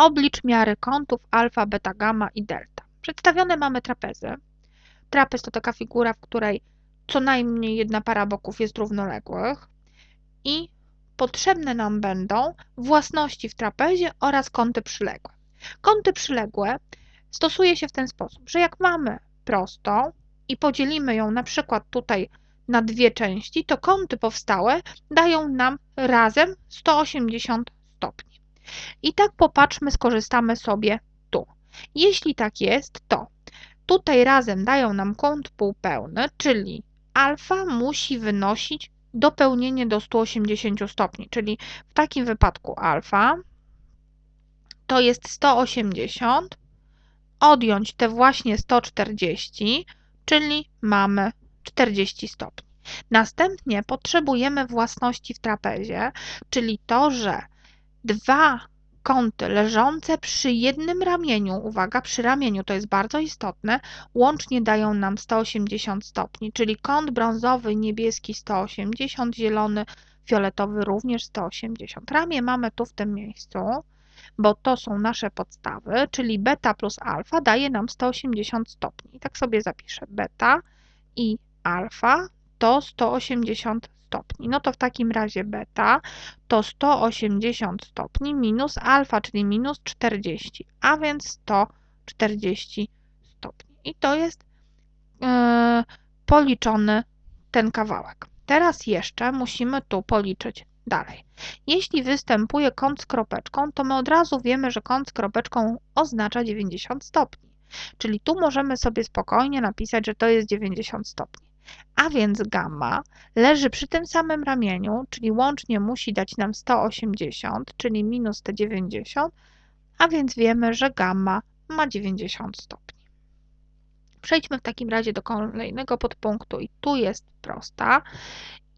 Oblicz miary kątów alfa, beta, gamma i delta. Przedstawione mamy trapezy. Trapez to taka figura, w której co najmniej jedna para boków jest równoległych i potrzebne nam będą własności w trapezie oraz kąty przyległe. Kąty przyległe stosuje się w ten sposób, że jak mamy prostą i podzielimy ją na przykład tutaj na dwie części, to kąty powstałe dają nam razem 180 stopni. I tak popatrzmy, skorzystamy sobie tu. Jeśli tak jest, to tutaj razem dają nam kąt półpełny, czyli alfa musi wynosić dopełnienie do 180 stopni, czyli w takim wypadku alfa to jest 180, odjąć te właśnie 140, czyli mamy 40 stopni. Następnie potrzebujemy własności w trapezie, czyli to, że dwa kąty leżące przy jednym ramieniu, uwaga, przy ramieniu to jest bardzo istotne, łącznie dają nam 180 stopni, czyli kąt brązowy, niebieski 180, zielony, fioletowy również 180. Ramię mamy tu w tym miejscu, bo to są nasze podstawy, czyli beta plus alfa daje nam 180 stopni. Tak sobie zapiszę beta i alfa to 180 stopni. No to w takim razie beta to 180 stopni minus alfa, czyli minus 40, a więc 140 stopni. I to jest yy, policzony ten kawałek. Teraz jeszcze musimy tu policzyć dalej. Jeśli występuje kąt z kropeczką, to my od razu wiemy, że kąt z kropeczką oznacza 90 stopni. Czyli tu możemy sobie spokojnie napisać, że to jest 90 stopni. A więc gamma leży przy tym samym ramieniu, czyli łącznie musi dać nam 180, czyli minus te 90, a więc wiemy, że gamma ma 90 stopni. Przejdźmy w takim razie do kolejnego podpunktu i tu jest prosta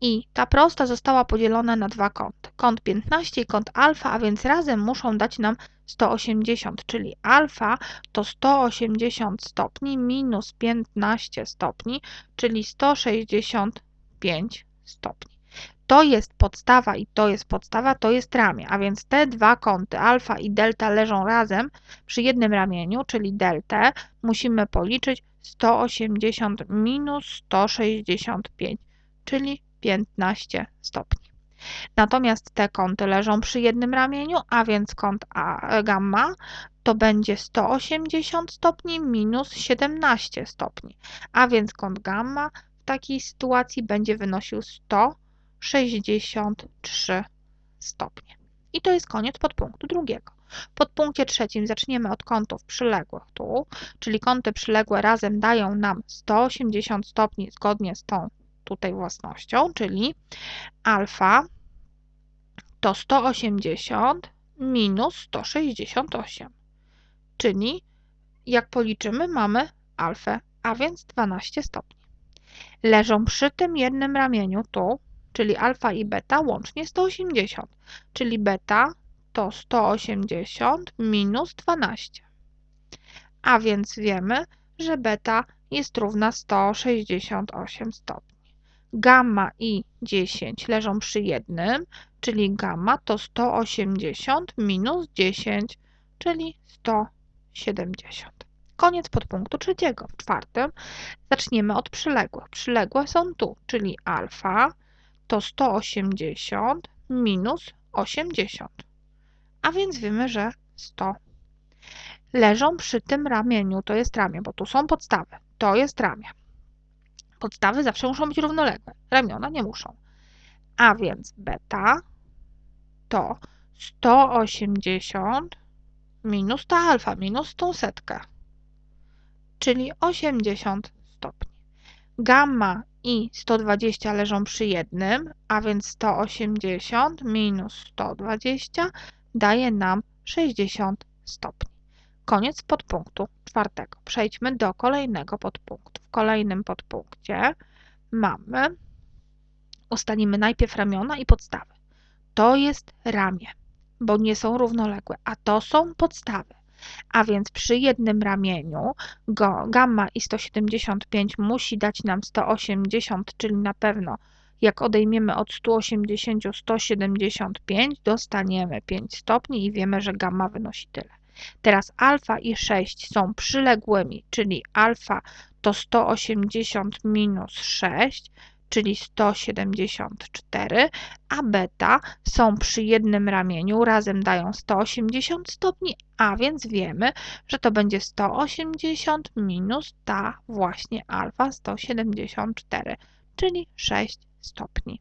i ta prosta została podzielona na dwa kąty. Kąt 15 i kąt alfa, a więc razem muszą dać nam 180, czyli alfa to 180 stopni minus 15 stopni, czyli 165 stopni. To jest podstawa i to jest podstawa, to jest ramię, a więc te dwa kąty alfa i delta leżą razem przy jednym ramieniu, czyli deltę musimy policzyć 180 minus 165, czyli 15 stopni. Natomiast te kąty leżą przy jednym ramieniu, a więc kąt A, gamma to będzie 180 stopni minus 17 stopni, a więc kąt gamma w takiej sytuacji będzie wynosił 163 stopnie. I to jest koniec podpunktu drugiego. W podpunkcie trzecim zaczniemy od kątów przyległych tu, czyli kąty przyległe razem dają nam 180 stopni zgodnie z tą tutaj własnością, czyli alfa to 180 minus 168, czyli jak policzymy mamy alfę, a więc 12 stopni. Leżą przy tym jednym ramieniu tu, czyli alfa i beta łącznie 180, czyli beta to 180 minus 12. A więc wiemy, że beta jest równa 168 stopni gamma i 10 leżą przy jednym, czyli gamma to 180 minus 10, czyli 170. Koniec podpunktu trzeciego. W czwartym zaczniemy od przyległych. Przyległe są tu, czyli alfa to 180 minus 80. A więc wiemy, że 100. Leżą przy tym ramieniu, to jest ramię, bo tu są podstawy. To jest ramię. Podstawy zawsze muszą być równoległe, ramiona nie muszą. A więc beta to 180 minus ta alfa, minus tą setkę, czyli 80 stopni. Gamma i 120 leżą przy jednym, a więc 180 minus 120 daje nam 60 stopni. Koniec podpunktu czwartego. Przejdźmy do kolejnego podpunktu. W kolejnym podpunkcie mamy, ustalimy najpierw ramiona i podstawy. To jest ramię, bo nie są równoległe, a to są podstawy. A więc przy jednym ramieniu go, gamma i 175 musi dać nam 180, czyli na pewno Jak odejmiemy od 180 175, dostaniemy 5 stopni i wiemy, że gamma wynosi tyle. Teraz alfa i 6 są przyległymi, czyli alfa to 180 minus 6, czyli 174, a beta są przy jednym ramieniu, razem dają 180 stopni, a więc wiemy, że to będzie 180 minus ta właśnie alfa 174, czyli 6 stopni.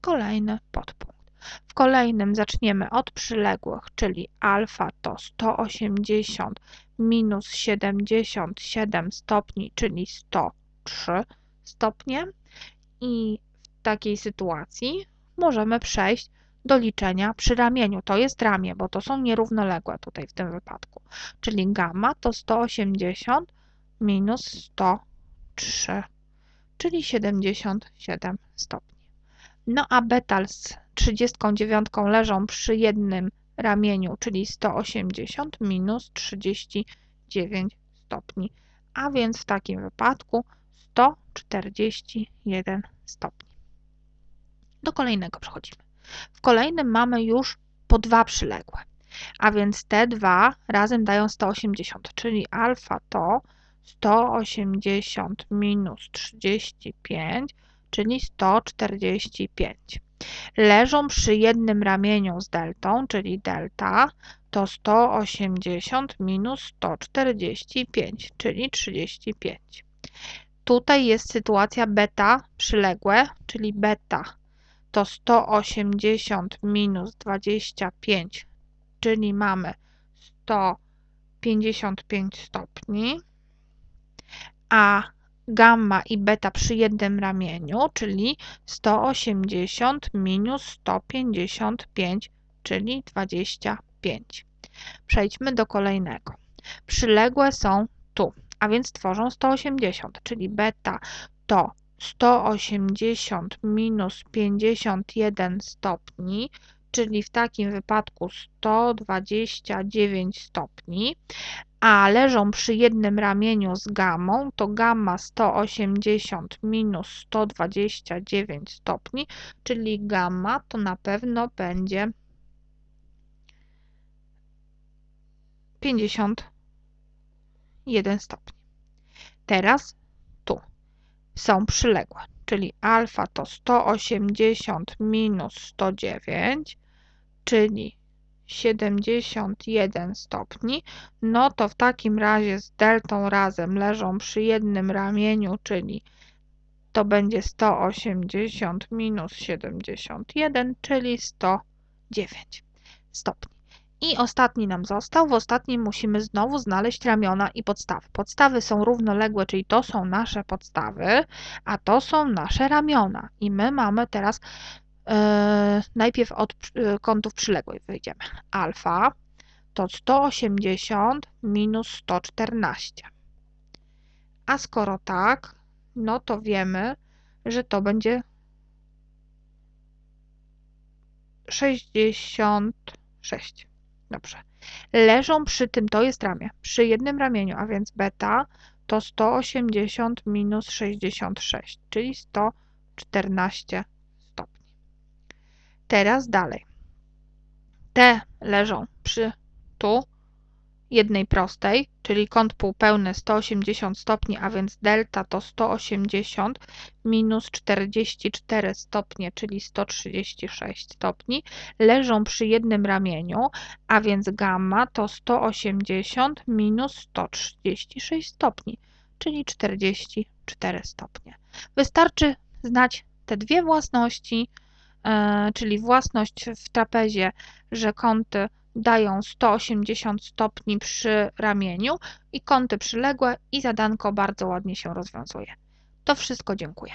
Kolejny podpunkt. W kolejnym zaczniemy od przyległych, czyli alfa to 180 minus 77 stopni, czyli 103 stopnie i w takiej sytuacji możemy przejść do liczenia przy ramieniu. To jest ramię, bo to są nierównoległe tutaj w tym wypadku. Czyli gamma to 180 minus 103, czyli 77 stopni. No a betal z 39 leżą przy jednym ramieniu, czyli 180 minus 39 stopni, a więc w takim wypadku 141 stopni. Do kolejnego przechodzimy. W kolejnym mamy już po dwa przyległe, a więc te dwa razem dają 180, czyli alfa to 180 minus 35, czyli 145. Leżą przy jednym ramieniu z deltą, czyli delta to 180 minus 145, czyli 35. Tutaj jest sytuacja beta przyległe, czyli beta to 180 minus 25, czyli mamy 155 stopni, a gamma i beta przy jednym ramieniu, czyli 180 minus 155, czyli 25. Przejdźmy do kolejnego. Przyległe są tu a więc tworzą 180, czyli beta to 180 minus 51 stopni, czyli w takim wypadku 129 stopni, a leżą przy jednym ramieniu z gamą, to gamma 180 minus 129 stopni, czyli gamma to na pewno będzie 51 stopni. Teraz tu są przyległe, czyli alfa to 180 minus 109, czyli 71 stopni, no to w takim razie z deltą razem leżą przy jednym ramieniu, czyli to będzie 180 minus 71, czyli 109 stopni. I ostatni nam został. W ostatnim musimy znowu znaleźć ramiona i podstawy. Podstawy są równoległe, czyli to są nasze podstawy, a to są nasze ramiona. I my mamy teraz najpierw od yy, kątów przyległych wyjdziemy. Alfa to 180 minus 114. A skoro tak, no to wiemy, że to będzie 66. Dobrze. Leżą przy tym, to jest ramię, przy jednym ramieniu, a więc beta to 180 minus 66, czyli 114 stopni. Teraz dalej. Te leżą przy tu, jednej prostej, czyli kąt półpełny 180 stopni, a więc delta to 180 minus 44 stopnie, czyli 136 stopni, leżą przy jednym ramieniu, a więc gamma to 180 minus 136 stopni, czyli 44 stopnie. Wystarczy znać te dwie własności, czyli własność w trapezie, że kąty dają 180 stopni przy ramieniu i kąty przyległe i zadanko bardzo ładnie się rozwiązuje. To wszystko, dziękuję.